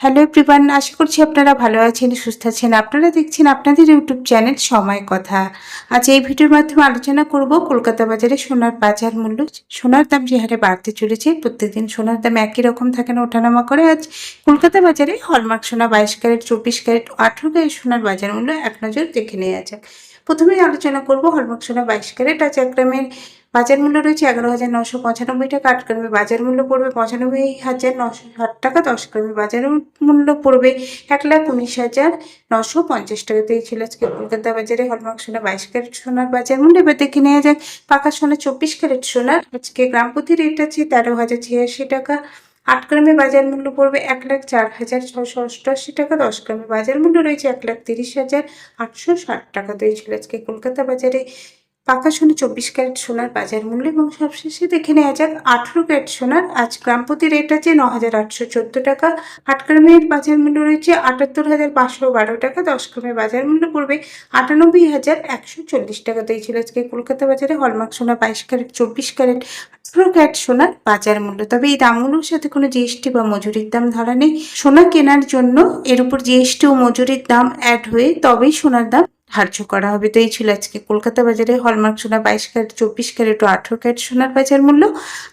Hello everyone আশা করছি আপনারা ভালো আছেন, সুস্থ আছেন। আপনারা দেখছেন আপনাদের ইউটিউব চ্যানেল সময় কথা। আজ এই ভিডিওর মাধ্যমে আলোচনা করব কলকাতা বাজারে সোনার বাজার মূল্য। সোনার দাম যে হারে বাড়তে চলেছে, প্রত্যেকদিন সোনার দাম একই রকম থাকে না ওঠানামা করে। আজ কলকাতা বাজারে হলমার্ক সোনা বাইশ ক্যারেট, চব্বিশ ক্যারেট, আঠেরো ক্যারেট সোনার বাজার মূল্য এক নজর দেখে নেওয়া যাক। প্রথমেই আলোচনা করব হলমার্ক সোনা বাইশ ক্যারেট। আজ এক গ্রামের বাজার মূল্য রয়েছে এগারো হাজার নশো পঁচানব্বই টাকা, আট গ্রামে বাজার মূল্য পড়বে পঁচানব্বই হাজার নশো ষাট টাকা, দশ গ্রামে বাজার মূল্য পড়বে এক লাখ উনিশ হাজার নশো পঞ্চাশ টাকাতে এই ছিল আজকে কলকাতা বাজারে হলমার্ক সোনা বাইশ ক্যারেট সোনার বাজার মূল্য। এবার দেখে নেওয়া যাক, পাকা সোনা চব্বিশ ক্যারেট সোনার। আজকে গ্রাম প্রতি রেট আছে তেরো হাজার ছিয়াশি টাকা। আট গ্রামে বাজার মূল্য পড়বে এক লাখ চার হাজার ছশো অষ্টআশি টাকা। দশ গ্রামে বাজার মূল্য রয়েছে এক লাখ তিরিশ হাজার আটশো ষাট টাকা। তো এই ছিল আজকে কলকাতা বাজারে পাকা সোনা চব্বিশ ক্যারেট সোনার বাজার মূল্য এবং সবশেষে দেখে নেওয়া যাক আঠেরো ক্যারেট সোনার। আজ গ্রাম প্রতি রেট আছে ন হাজার আটশো চোদ্দ টাকা। আট গ্রামের বাজার মূল্য রয়েছে আটাত্তর হাজার পাঁচশো বারো টাকা। দশ গ্রামের বাজার মূল্য পড়বে আটানব্বই হাজার একশো চল্লিশ টাকাতেই ছিল আজকে কলকাতা বাজারে হলমার্ক সোনা বাইশ ক্যারেট, চব্বিশ ক্যারেট, আঠেরো ক্যারেট সোনার বাজার মূল্য। তবে এই দামগুলোর সাথে কোনো জিএসটি বা মজুরির দাম ধরা নেই। সোনা কেনার জন্য এর উপর জিএসটি ও মজুরির দাম অ্যাড হয়ে তবেই সোনার দাম ধার্য করা হবে। তো এই ছিল আজকে কলকাতা বাজারে হলমার্ক সোনা বাইশ ক্যারেট, চব্বিশ ক্যারেট ও আঠেরো ক্যারেট সোনার বাজার মূল্য।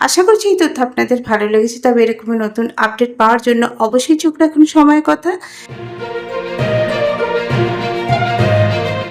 আশা করছি এই তথ্য আপনাদের ভালো লেগেছে। তবে এরকমই নতুন আপডেট পাওয়ার জন্য অবশ্যই চোখ রাখুন সময় কথা।